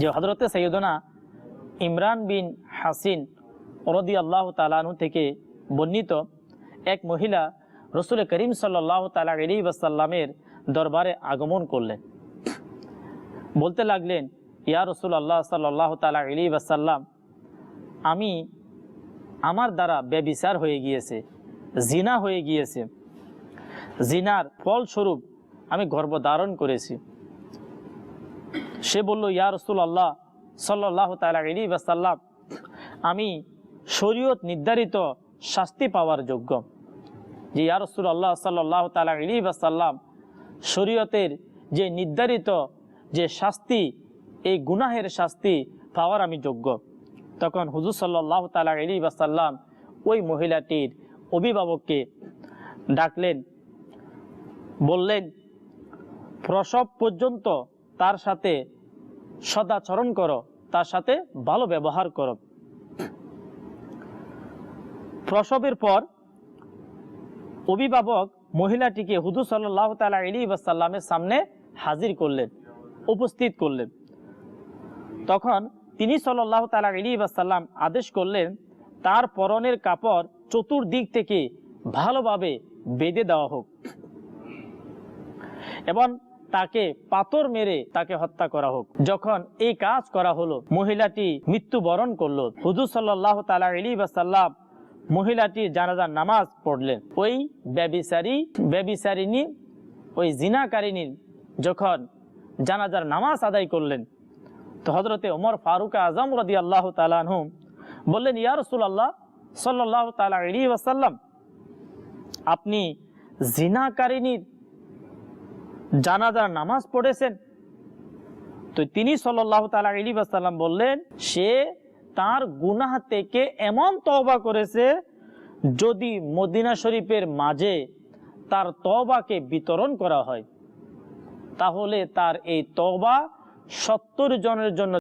যে হজরতে সৈয়দনা ইমরান বিন হাসিন ওরদি আল্লাহ তালানু থেকে বর্ণিত এক মহিলা রসুল করিম সাল্লাহ তালা আলী ওয়াসাল্লামের দরবারে আগমন করলেন। বলতে লাগলেন, ইয়া রসুল আল্লাহ সাল্লাহ তালা আলী ওয়াসাল্লাম, আমি আমার দ্বারা ব্যবিচার হয়ে গিয়েছে, জিনা হয়ে গিয়েছে। জিনার ফলস্বরূপ আমি গর্ভ ধারণ করেছি। সে বলল, ইয়া রসুল আল্লাহ সাল্লাহ তালা আলী ওয়াসাল্লাম, আমি শরীয়ত নির্ধারিত শাস্তি পাওয়ার যোগ্য। যে ইয়া রসুল আল্লাহ সাল্লাহ তালা আলী ওয়াসাল্লাম শরীয়তের যে নির্ধারিত যে শাস্তি, এই গুনাহের শাস্তি পাওয়ার আমি যোগ্য। তখন হুজুর সাল্লাহ তালা আলী ওয়াসাল্লাম ওই মহিলাটির অভিভাবককে ডাকলেন, বললেন, প্রসব পর্যন্ত তার সাথে সদাচরণ করো, তার সাথে ভালো ব্যবহার করো। প্রসবের পর অভিভাবক মহিলাটিকে হুদু সাল্লাহ তালা আলী ওয়াসাল্লামের সামনে হাজির করলেন, উপস্থিত করলেন। তখন তিনি সাল্লাহ তালা আলী ওয়াসাল্লাম আদেশ করলেন, তার পরনের কাপড় চতুর্দিক থেকে ভালোভাবে বেঁধে দেওয়া হোক। এবং তাকে পাথর মেরে তাকে হত্যা করা হোক। যখন এই কাজ করা হলো, মহিলাটি মৃত্যুবরণ করল। হুজুর সাল্লাহ তালা আলী মহিলাটি জানাজার নামাজ পড়লেন। ওই ব্যবিচারী ব্যবিচারিনী ওই জিনাকারিনীর যখন জানাজার নামাজ আদায় করলেন, তো হজরতে ওমর ফারুক আজম রদি আল্লাহ তালাহম বললেন, ইয়া রসুল আল্লাহ সাল্লাহ তালা আলী ওয়াসাল্লাম, আপনি জিনাকারিনীর জানাজার নামাজ পড়েছেন। তো তিনি সল্লাহ তালা আলী বাসাল্লাম বললেন, সে তার গুনাহ থেকে এমন তওবা করেছে, যদি মদিনা শরীফের মাঝে তার তবাকে বিতরণ করা হয়, তাহলে তার এই তবা সত্তর জনের জন্য